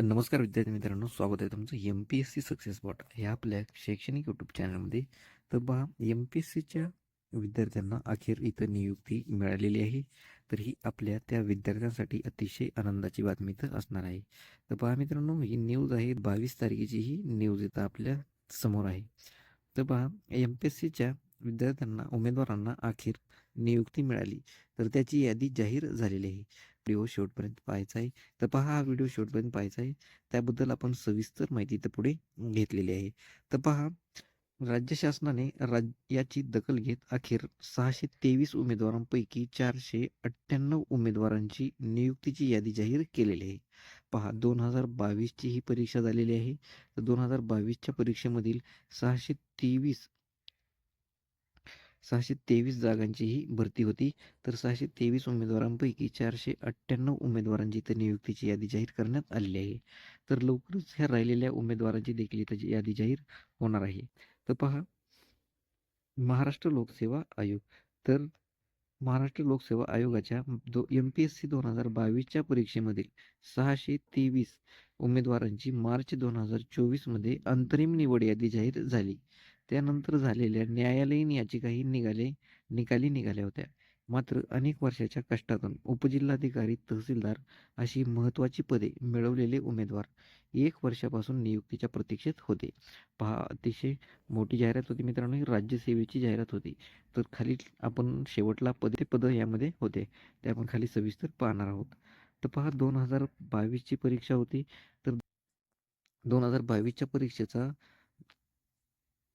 तर नमस्कार विद्यार्थी मित्रांनो स्वागत आहे तुमचं M P S C success bot हे आपल्या शैक्षणिक यूट्यूब चॅनलमध्ये तर पहा एम पी एस सीच्या विद्यार्थ्यांना अखेर इथं नियुक्ती मिळालेली आहे. तर ही आपल्या त्या विद्यार्थ्यांसाठी अतिशय आनंदाची बातमी तर असणार आहे. तर पहा मित्रांनो ही न्यूज आहे बावीस तारखेची ही न्यूज इथं आपल्यासमोर आहे. तर पहा एम पी एस सीच्या विद्यार्थ्यांना उमेदवारांना अखेर नियुक्ती मिळाली. तर त्याची यादी जाहीर झालेली आहे. व्हिडिओ शेवटपर्यंत पाहायचा आहे. तर पहा हा व्हिडिओ शेवटपर्यंत पाहायचा आहे. त्याबद्दल आपण सविस्तर माहिती इथं पुढे घेतलेली आहे. तर पहा राज्य शासनाने राज याची दखल घेत अखेर सहाशे तेवीस उमेदवारांपैकी चारशे अठ्ठ्याण्णव उमेदवारांची नियुक्तीची यादी जाहीर केलेली आहे. पहा दोन हजार बावीसची ही परीक्षा झालेली आहे. तर दोन हजार बावीसच्या परीक्षेमधील सहाशे तेवीस सहाशे तेवीस जागांची ही भरती होती. तर सहाशे तेवीस उमेदवारांपैकी चारशे अठ्ठ्याण्णव उमेदवारांची इथं नियुक्तीची यादी जाहीर करण्यात आलेली आहे. तर लवकरच ह्या राहिलेल्या उमेदवारांची देखील इथं यादी जाहीर होणार आहे. तर पहा महाराष्ट्र लोकसेवा आयोग. तर महाराष्ट्र लोकसेवा आयोगाच्या दो एम पी एस सी दोन हजार बावीसच्या परीक्षेमधील सहाशे तेवीस उमेदवारांची मार्च दोन हजार चोवीसमध्ये अंतरिम निवड यादी जाहीर झाली. त्यानंतर झालेल्या न्यायालयीन याचिकाही निघाले निकाली निघाल्या होत्या. मात्र अनेक वर्षाच्या कष्टातून उपजिल्हाधिकारी तहसीलदार अशी महत्त्वाची पदे मिळवलेले उमेदवार एक वर्षापासून नियुक्तीच्या प्रतीक्षेत होते. पहा अतिशय मोठी जाहिरात होती मित्रांनो ही राज्यसेवेची जाहिरात होती. तर खाली आपण शेवटला पदे पद यामध्ये होते. ते आपण खाली सविस्तर पाहणार आहोत. तर पहा दोन हजार बावीसची परीक्षा होती. तर दोन हजार बावीसच्या परीक्षेचा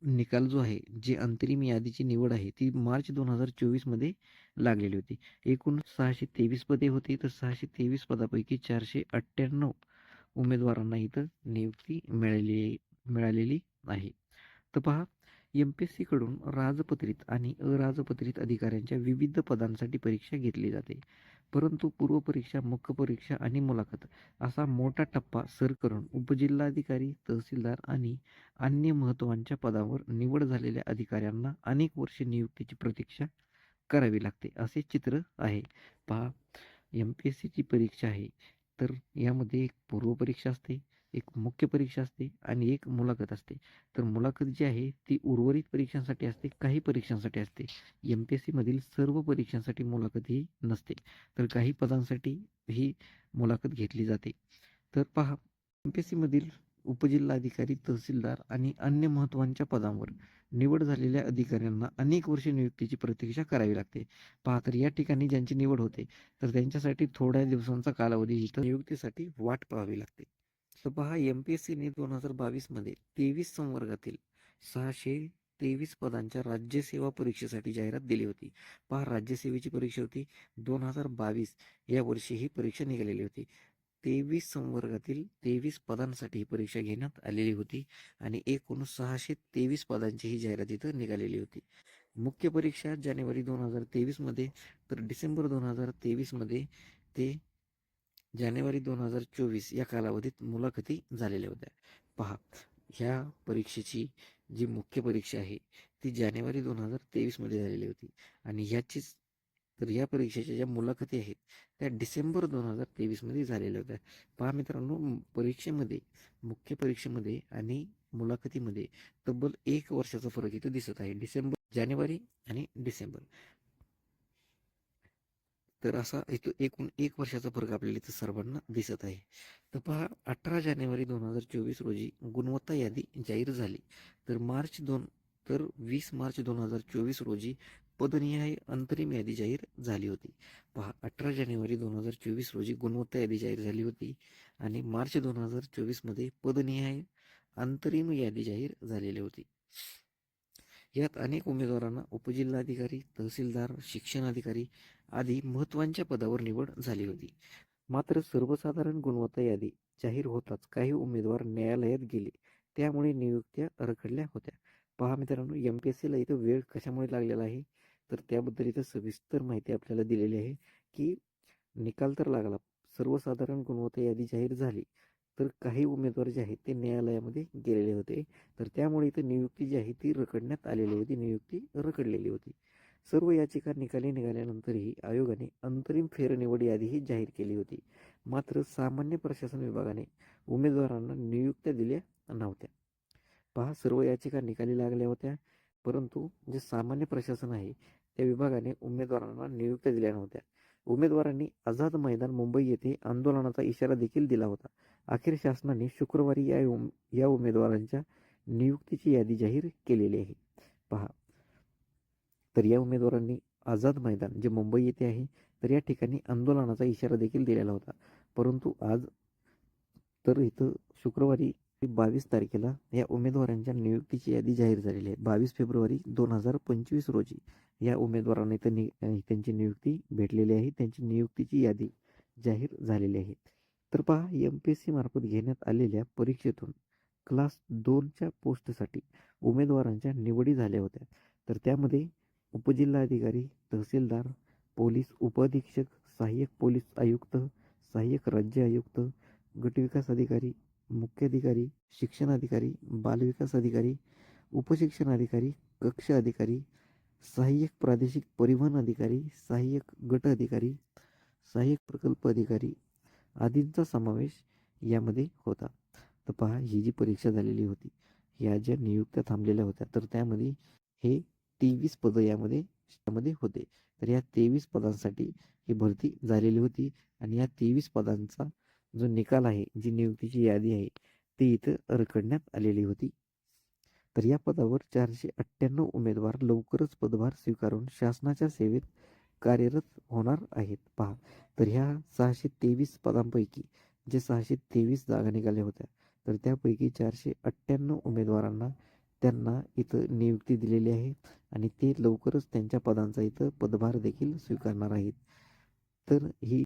निकाल जो आहे जी अंतरिम यादीची निवड आहे ती मार्च दोन हजार चोवीसमध्ये लागलेली होती. एकूण सहाशे तेवीस पदे होती तर सहाशे तेवीस पदापैकी चारशे अठ्ठ्याण्णव उमेदवारांना इथं नियुक्ती मिळालेली मिळालेली आहे. तर पहा एम पी एस सीकडून राजपत्रित आणि अराजपत्रित अधिकाऱ्यांच्या विविध पदांसाठी परीक्षा घेतली जाते. परंतु पूर्वपरीक्षा मुख्य परीक्षा आणि मुलाखत असा मोठा टप्पा सर करून उपजिल्हाधिकारी तहसीलदार आणि अन्य महत्त्वांच्या पदावर निवड झालेल्या अधिकाऱ्यांना अनेक वर्षे नियुक्तीची प्रतीक्षा करावी लागते असे चित्र आहे. पहा एम पी एस सीची परीक्षा आहे तर यामध्ये एक पूर्वपरीक्षा असते एक मुख्य परीक्षा असते आणि एक मुलाखत असते. तर मुलाखत जी आहे ती उर्वरित परीक्षांसाठी असते काही परीक्षांसाठी असते. एम पी एस सीमधील सर्व परीक्षांसाठी मुलाखत ही नसते. तर काही पदांसाठी ही मुलाखत घेतली जाते. तर पहा एम पी एस सीमधील उपजिल्हाधिकारी तहसीलदार आणि अन्य महत्त्वांच्या पदांवर निवड झालेल्या अधिकाऱ्यांना अनेक वर्षे नियुक्तीची प्रतीक्षा करावी लागते. पहा तर या ठिकाणी ज्यांची निवड होते तर त्यांच्यासाठी थोड्या दिवसांचा कालावधी इथं नियुक्तीसाठी वाट पाहावी लागते. तर पहा एम पी एस सीने दोन हजार बावीसमध्ये तेवीस संवर्गातील सहाशे तेवीस पदांच्या राज्यसेवा परीक्षेसाठी जाहिरात दिली होती. पहा राज्यसेवेची परीक्षा होती दोन हजार बावीस. या वर्षी ही परीक्षा निघालेली होती. तेवीस संवर्गातील तेवीस पदांसाठी ही परीक्षा घेण्यात आलेली होती आणि एकूण सहाशे तेवीस पदांची ही जाहिरात इथं निघालेली होती. मुख्य परीक्षा जानेवारी दोन हजार तेवीसमध्ये तर डिसेंबर दोन हजार तेवीसमध्ये ते जानेवारी दोन हजार चोवीस या कालावधीत मुलाखती झालेल्या होत्या. पहा ह्या परीक्षेची जी मुख्य परीक्षा आहे ती जानेवारी दोन हजार तेवीसमध्ये झालेली होती. आणि ह्याचीच तर या परीक्षेच्या ज्या मुलाखती आहेत त्या डिसेंबर दोन हजार तेवीसमध्ये झालेल्या होत्या. पहा मित्रांनो परीक्षेमध्ये मुख्य परीक्षेमध्ये आणि मुलाखतीमध्ये तब्बल एक वर्षाचा फरक इथं दिसत आहे. डिसेंबर जानेवारी आणि डिसेंबर. तर असा इथं एकूण एक वर्षाचा फरक आपल्याला इथं सर्वांना दिसत आहे. तर पहा अठरा जानेवारी दोन हजार चोवीस रोजी गुणवत्ता यादी जाहीर झाली. तर मार्च दोन तर वीस मार्च दोन हजार चोवीस रोजी पदनिहाय अंतरिम यादी जाहीर झाली होती. पहा अठरा जानेवारी दोन हजार चोवीस रोजी गुणवत्ता यादी जाहीर झाली होती आणि मार्च दोन हजार चोवीसमध्ये पदनिहाय अंतरिम यादी जाहीर झालेली होती. यात अनेक उमेदवारांना उपजिल्हाधिकारी तहसीलदार शिक्षणाधिकारी आदी महत्त्वांच्या पदावर निवड झाली होती. मात्र सर्वसाधारण गुणवत्ता यादी जाहीर होताच काही उमेदवार न्यायालयात गेले. त्यामुळे नियुक्त्या रखडल्या होत्या. पहा मित्रांनो एम पी एस सीला इथं वेळ कशामुळे लागलेला आहे? तर त्याबद्दल इथं सविस्तर माहिती आपल्याला दिलेली आहे की निकाल तर लागला. सर्वसाधारण गुणवत्ता यादी जाहीर झाली. तर काही उमेदवार जे आहेत ते न्यायालयामध्ये गेलेले होते. तर त्यामुळे इथं नियुक्ती जी आहे ती रखडण्यात आलेली होती. नियुक्ती रखडलेली होती. सर्व याचिका निकाली निघाल्यानंतरही आयोगाने अंतरिम फेरनिवड यादीही जाहीर केली होती. मात्र सामान्य प्रशासन विभागाने उमेदवारांना नियुक्त्या दिल्या नव्हत्या. पहा सर्व याचिका निकाली लागल्या होत्या. परंतु जे सामान्य प्रशासन आहे त्या विभागाने उमेदवारांना नियुक्त्या दिल्या नव्हत्या. उमेदवारांनी आझाद मैदान मुंबई येथे आंदोलनाचा इशारा देखील दिला होता. अखेर शासनाने शुक्रवारी या उम या उमेदवारांच्या नियुक्तीची यादी जाहीर केलेली आहे. पहा. तर या उमेदवारांनी आझाद मैदान जे मुंबई येथे आहे तर या ठिकाणी आंदोलनाचा इशारा देखील दिलेला होता. परंतु आज तर इथं शुक्रवारी बावीस तारखेला या उमेदवारांच्या नियुक्तीची यादी जाहीर झालेली आहे. बावीस फेब्रुवारी दोन हजार पंचवीस रोजी या उमेदवारांना त्यांनी त्यांची नियुक्ती भेटलेली आहे. त्यांची नियुक्तीची यादी जाहीर झालेली आहे. तर पहा एम पी एस सी मार्फत घेण्यात आलेल्या परीक्षेतून क्लास दोनच्या पोस्टसाठी उमेदवारांच्या निवडी झाल्या होत्या. तर त्यामध्ये उपजिल्हाधिकारी तहसीलदार पोलीस उपअधीक्षक सहाय्यक पोलीस आयुक्त सहाय्यक राज्य आयुक्त गटविकास अधिकारी मुख्याधिकारी शिक्षण अधिकारी बालविकास अधिकारी उपशिक्षण अधिकारी कक्ष अधिकारी सहाय्यक प्रादेशिक परिवहन अधिकारी सहाय्यक गट अधिकारी सहाय्यक प्रकल्प अधिकारी आदींचा समावेश यामध्ये होता. तर पहा ही जी परीक्षा झालेली होती या ज्या नियुक्त्या थांबलेल्या होत्या तर त्यामध्ये हे तेवीस पदं यामध्ये त्यामध्ये होते. तर या तेवीस पदांसाठी ही भरती झालेली होती आणि या तेवीस पदांचा जो निकाल आहे जी नियुक्तीची यादी आहे ती इथं रखडण्यात आलेली होती. तर या पदावर चारशे अठ्ठ्याण्णव उमेदवार लवकरच पदभार स्वीकारून शासनाच्या सेवेत कार्यरत होणार आहेत. पहा तर ह्या सहाशे तेवीस पदांपैकी जे सहाशे तेवीस जागा निघाल्या होत्या तर त्यापैकी चारशे अठ्ठ्याण्णव उमेदवारांना त्यांना इथं नियुक्ती दिलेली आहे आणि ते लवकरच त्यांच्या पदांचा इथं पदभार देखील स्वीकारणार आहेत. तर ही